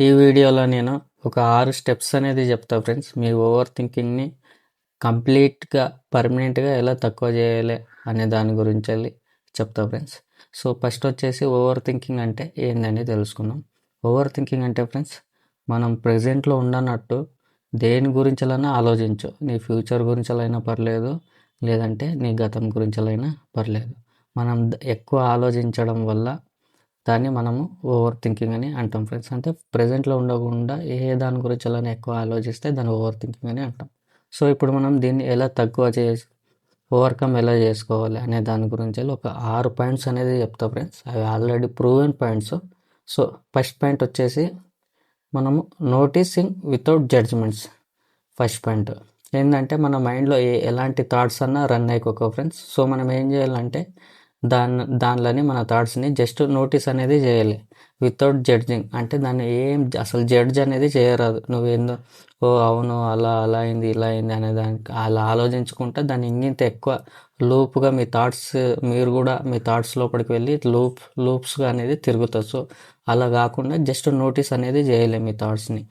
ఈ వీడియోలో నేను ఒక ఆరు స్టెప్స్ అనేది చెప్తా ఫ్రెండ్స్ మీ ఓవర్ థింకింగ్ని కంప్లీట్గా పర్మనెంట్గా ఎలా తక్కువ చేయాలి అనే దాని గురించి వెళ్ళి చెప్తా ఫ్రెండ్స్ సో ఫస్ట్ వచ్చేసి ఓవర్ థింకింగ్ అంటే ఏందని తెలుసుకుందాం. ఓవర్ థింకింగ్ అంటే ఫ్రెండ్స్ మనం ప్రజెంట్లో ఉండనట్టు దేని గురించలైనా ఆలోచించు. నీ ఫ్యూచర్ గురించలైనా పర్లేదు లేదంటే నీ గతం గురించలైనా పర్లేదు. మనం ఎక్కువ ఆలోచించడం వల్ల దాన్ని మనము ఓవర్ థింకింగ్ అని అంటాం ఫ్రెండ్స్. అంటే ప్రజెంట్లో ఉండకుండా ఏ దాని గురించి అలానే ఎక్కువ ఆలోచిస్తే దాన్ని ఓవర్ థింకింగ్ అని అంటాం. సో ఇప్పుడు మనం దీన్ని ఎలా తక్కువ చేసి ఓవర్కమ్ ఎలా చేసుకోవాలి అనే దాని గురించి ఒక ఆరు పాయింట్స్ అనేది చెప్తా ఫ్రెండ్స్. అవి already proven points. So first point వచ్చేసి మనము noticing without judgements. First point ఏంటంటే మన మైండ్లో ఏ ఎలాంటి థాట్స్ అన్నా రన్ అయిపోక ఫ్రెండ్స్. సో మనం ఏం చేయాలంటే దాని దానిలోని మన థాట్స్ని జస్ట్ నోటీస్ అనేది చేయాలి. Without judging. అంటే దాన్ని ఏం అసలు జడ్జ్ అనేది చేయరాదు. నువ్వేందో ఓ అవును అలా అలా అయింది ఇలా అయింది అనే దానికి అలా ఆలోచించుకుంటే దాన్ని ఇంగింత ఎక్కువ లూప్గా మీ థాట్స్ మీరు కూడా మీ థాట్స్ లోపలికి వెళ్ళి లూప్ లూప్స్గా అనేది తిరుగుతుంది సో అలా కాకుండా జస్ట్ నోటీస్ అనేది చేయలేము మీ థాట్స్ని.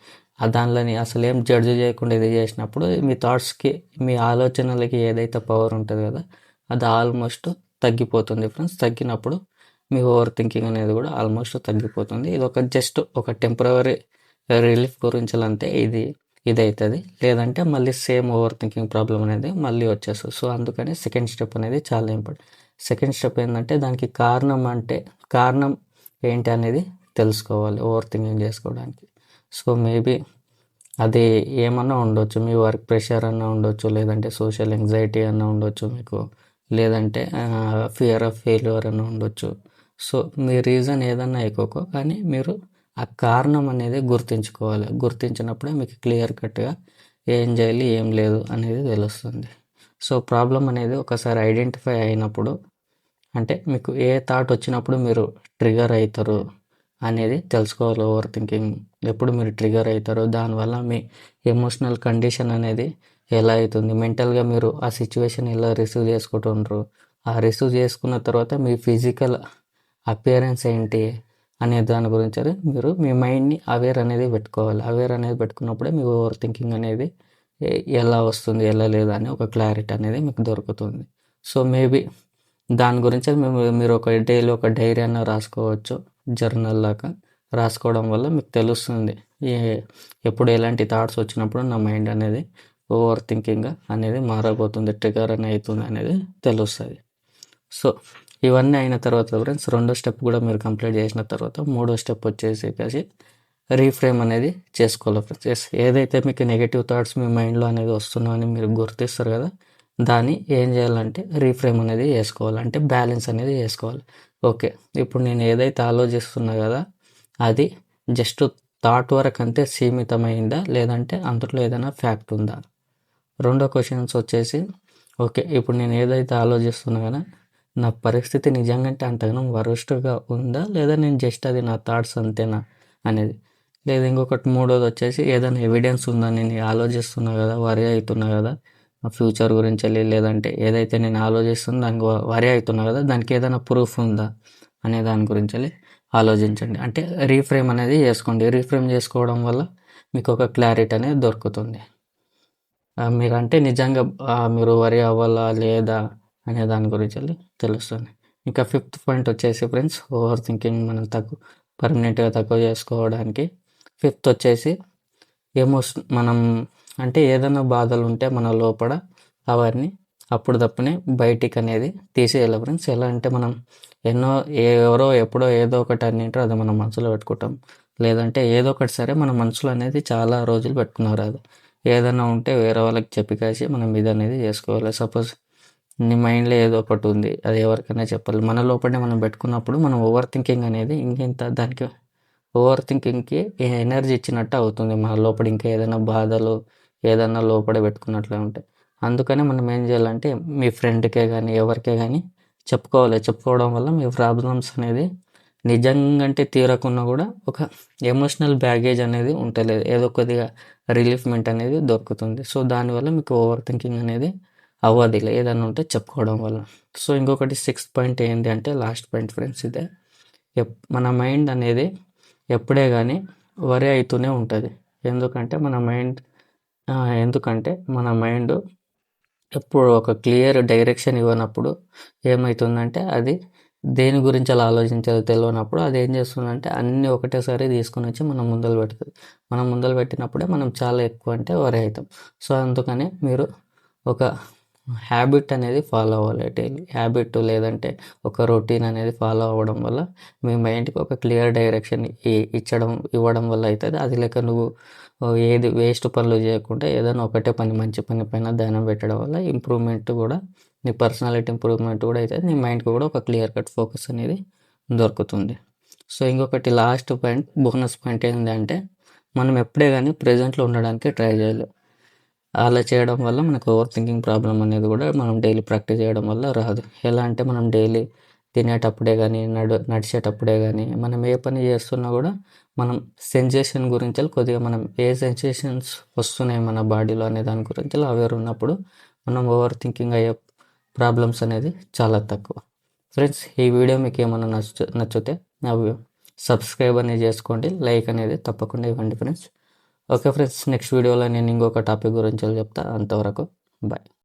ఆ దానిలోని అసలు ఏం జడ్జ్ చేయకుండా ఇది చేసినప్పుడు మీ థాట్స్కి మీ ఆలోచనలకి ఏదైతే పవర్ ఉంటుంది కదా అది ఆల్మోస్ట్ తగ్గిపోతుంది ఫ్రెండ్స్. తగ్గినప్పుడు మీ ఓవర్ థింకింగ్ అనేది కూడా ఆల్మోస్ట్ తగ్గిపోతుంది. ఇది ఒక జస్ట్ ఒక టెంపరవరీ రిలీఫ్ గురించి అంతే ఇది ఇది అవుతుంది లేదంటే మళ్ళీ సేమ్ ఓవర్ థింకింగ్ ప్రాబ్లం అనేది మళ్ళీ వచ్చేస్తుంది. సో అందుకని సెకండ్ స్టెప్ అనేది చాలా ఇంపార్టెంట్. సెకండ్ స్టెప్ ఏంటంటే దానికి కారణం అంటే కారణం ఏంటి అనేది తెలుసుకోవాలి ఓవర్ థింకింగ్ చేసుకోవడానికి. సో మేబీ అది ఏమన్నా ఉండొచ్చు మీ వర్క్ ప్రెషర్ అన్నా ఉండొచ్చు లేదంటే సోషల్ ఎంగ్జైటీ అన్నా ఉండొచ్చు మీకు. లేదంటే ఫియర్ ఆఫ్ ఫెయిల్యూర్ అని ఉండొచ్చు. సో మీ రీజన్ ఏదన్నా అయిపోకో కానీ మీరు ఆ కారణం అనేది గుర్తించుకోవాలి. గుర్తించినప్పుడే మీకు క్లియర్ కట్గా ఏం చేయాలి ఏం లేదు అనేది తెలుస్తుంది. సో ప్రాబ్లం అనేది ఒకసారి ఐడెంటిఫై అయినప్పుడు అంటే మీకు ఏ థాట్ వచ్చినప్పుడు మీరు ట్రిగర్ అవుతారు అనేది తెలుసుకోవాలి ఓవర్ థింకింగ్ ఎప్పుడు మీరు ట్రిగర్ అవుతారో దానివల్ల మీ ఎమోషనల్ కండిషన్ అనేది ఎలా అవుతుంది? మెంటల్గా మీరు ఆ సిచ్యువేషన్ ఎలా రిసీవ్ చేసుకుంటుండ్రు? ఆ రిసీవ్ చేసుకున్న తర్వాత మీ ఫిజికల్ అపియరెన్స్ ఏంటి అనే దాని గురించి అది మీరు మీ మైండ్ని అవేర్ అనేది పెట్టుకోవాలి. అవేర్ అనేది పెట్టుకున్నప్పుడే మీ ఓవర్ థింకింగ్ అనేది ఎలా వస్తుంది ఎలా లేదా అని ఒక క్లారిటీ అనేది మీకు దొరుకుతుంది. సో మేబీ దాని గురించి మేము మీరు ఒక డైలీ ఒక డైరీ అన్న రాసుకోవచ్చు జర్నల్ లాగా రాసుకోవడం వల్ల మీకు తెలుస్తుంది. ఎప్పుడు ఎలాంటి థాట్స్ వచ్చినప్పుడు నా మైండ్ అనేది ఓవర్ థింకింగ్ అనేది మారబోతుంది ట్రిగర్ అని అవుతుంది అనేది తెలుస్తుంది. సో ఇవన్నీ అయిన తర్వాత ఫ్రెండ్స్ రెండో స్టెప్ కూడా మీరు కంప్లీట్ చేసిన తర్వాత మూడో స్టెప్ వచ్చేసి కాసి రీఫ్రేమ్ అనేది చేసుకోవాలి ఫ్రెండ్స్ ఎస్ ఏదైతే మీకు నెగిటివ్ థాట్స్ మీ మైండ్లో అనేది వస్తున్నాయని మీరు గుర్తిస్తారు కదా దాన్ని ఏం చేయాలంటే రీఫ్రేమ్ అనేది చేసుకోవాలి అంటే బ్యాలెన్స్ అనేది చేసుకోవాలి. ఓకే ఇప్పుడు నేను ఏదైతే ఆలోచిస్తున్నా కదా అది జస్ట్ థాట్ వరకు అంతే సీమితమైందా లేదంటే అందులో ఏదైనా ఫ్యాక్ట్ ఉందా? రెండో క్వశ్చన్స్ వచ్చేసి ఓకే ఇప్పుడు నేను ఏదైతే ఆలోచిస్తున్నా కదా నా పరిస్థితి నిజంగా అంటే అంతగానో వరస్ట్గా ఉందా? లేదా నేను జస్ట్ అది నా థాట్స్ అంతేనా అనేది? లేదా ఇంకొకటి మూడోది వచ్చేసి ఏదైనా ఎవిడెన్స్ ఉందా? నేను ఆలోచిస్తున్నా కదా వరి అవుతున్నా కదా నా ఫ్యూచర్ గురించి వెళ్ళి లేదంటే ఏదైతే నేను ఆలోచిస్తున్నా దానికి వరి అవుతున్నా కదా దానికి ఏదైనా ప్రూఫ్ ఉందా? అనే దాని గురించి వెళ్ళి ఆలోచించండి. అంటే రీఫ్రేమ్ అనేది చేసుకోండి. రీఫ్రేమ్ చేసుకోవడం వల్ల మీకు ఒక క్లారిటీ అనేది దొరుకుతుంది. మీరంటే నిజంగా మీరు వరి అవ్వాలా లేదా అనే దాని గురించి వెళ్ళి తెలుస్తుంది. ఇంకా ఫిఫ్త్ పాయింట్ వచ్చేసి ఫ్రెండ్స్ ఓవర్ థింకింగ్ మనం తక్కువ పర్మనెంట్గా తక్కువ చేసుకోవడానికి. ఫిఫ్త్ వచ్చేసి ఎమోషన్ మనం అంటే ఏదైనా బాధలు ఉంటే మన లోపల అవన్నీ అప్పుడు తప్పునే బయటికి అనేది తీసేయాలి ఫ్రెండ్స్. ఎలా అంటే మనం ఎన్నో ఎవరో ఎప్పుడో ఏదో ఒకటి అన్నింటో అది మనం మనసులో పెట్టుకుంటాం. లేదంటే ఏదో ఒకటి సరే మన మనసులో అనేది చాలా రోజులు పెట్టుకున్నారు అది. ఏదైనా ఉంటే వేరే వాళ్ళకి చెప్పి కాసి మనం ఇది అనేది చేసుకోవాలి. సపోజ్ నీ మైండ్లో ఏదో ఒకటి ఉంది అది ఎవరికైనా చెప్పాలి. మన లోపలనే మనం పెట్టుకున్నప్పుడు మనం ఓవర్ థింకింగ్ అనేది ఇంకెంత దానికి ఓవర్ థింకింగ్కి ఎనర్జీ ఇచ్చినట్టు అవుతుంది. మన లోపల ఇంకా ఏదైనా బాధలు ఏదైనా లోపల పెట్టుకున్నట్లే ఉంటాయి అందుకనే మనం ఏం చేయాలంటే మీ ఫ్రెండ్కే కానీ ఎవరికే కానీ చెప్పుకోవాలి. చెప్పుకోవడం వల్ల మీ ప్రాబ్లమ్స్ అనేది నిజంగా అంటే తీరకున్నా కూడా ఒక ఎమోషనల్ బ్యాగేజ్ అనేది ఉంటలేదు. ఏదో కొద్దిగా రిలీఫ్మెంట్ అనేది దొరుకుతుంది. సో దానివల్ల మీకు ఓవర్ థింకింగ్ అనేది అవ్వదు ఏదన్నా ఉంటే చెప్పుకోవడం వల్ల. సో ఇంకొకటి సిక్స్త్ పాయింట్ ఏంటి అంటే లాస్ట్ పాయింట్ ఫ్రెండ్స్ ఇదే. మన మైండ్ అనేది ఎప్పుడే కానీ వరి అవుతూనే ఉంటుంది. ఎందుకంటే మన మైండ్ ఎందుకంటే మన మైండ్ ఎప్పుడు ఒక క్లియర్ డైరెక్షన్ ఇవ్వనప్పుడు ఏమవుతుందంటే అది దేని గురించి అలా ఆలోచించాలో తెలియనప్పుడు అది ఏం చేస్తుందంటే అన్నీ ఒకటేసారి తీసుకొని వచ్చి మనం ముందలు పెడుతుంది. మనం ముందలు పెట్టినప్పుడే మనం చాలా ఎక్కువ అంటే వరి అవుతాం. సో అందుకని మీరు ఒక హ్యాబిట్ అనేది ఫాలో అవ్వాలి డైలీ. హ్యాబిట్ లేదంటే ఒక రొటీన్ అనేది ఫాలో అవ్వడం వల్ల మీ మైండ్కి ఒక క్లియర్ డైరెక్షన్ ఇచ్చడం ఇవ్వడం వల్ల అవుతుంది అది లేక నువ్వు ఏది వేస్ట్ పనులు చేయకుండా ఏదైనా ఒకటే పని మంచి పని పైన ధ్యానం పెట్టడం వల్ల ఇంప్రూవ్మెంట్ కూడా నీ పర్సనాలిటీ ఇంప్రూవ్మెంట్ కూడా అవుతుంది నీ మైండ్కి కూడా ఒక క్లియర్ కట్ ఫోకస్ అనేది దొరుకుతుంది. సో ఇంకొకటి లాస్ట్ పాయింట్ బోనస్ పాయింట్ ఏంటంటే మనం ఎప్పుడే కానీ ప్రజెంట్లో ఉండడానికి ట్రై చేయాలి. అలా చేయడం వల్ల మనకు ఓవర్ థింకింగ్ ప్రాబ్లం అనేది కూడా మనం డైలీ ప్రాక్టీస్ చేయడం వల్ల రాదు. ఎలా అంటే మనం డైలీ తినేటప్పుడే కానీ నడు నడిచేటప్పుడే కానీ మనం ఏ పని చేస్తున్నా కూడా మనం సెన్సేషన్ గురించి కొద్దిగా మనం ఏ సెన్సేషన్స్ వస్తున్నాయి మన బాడీలో అనే దాని గురించి అవేర్ ఉన్నప్పుడు మనం ఓవర్ థింకింగ్ అయ్యే ప్రాబ్లమ్స్ అనేది చాలా తక్కువ. ఫ్రెండ్స్ ఈ వీడియో మీకు ఏమైనా నచ్చు నచ్చితే నా సబ్స్క్రైబ్ అనేది చేసుకోండి లైక్ అనేది తప్పకుండా ఇవ్వండి ఫ్రెండ్స్. ఓకే ఫ్రెండ్స్ నెక్స్ట్ వీడియోలో నేను ఇంకొక టాపిక్ గురించి చెప్తా. అంతవరకు బాయ్.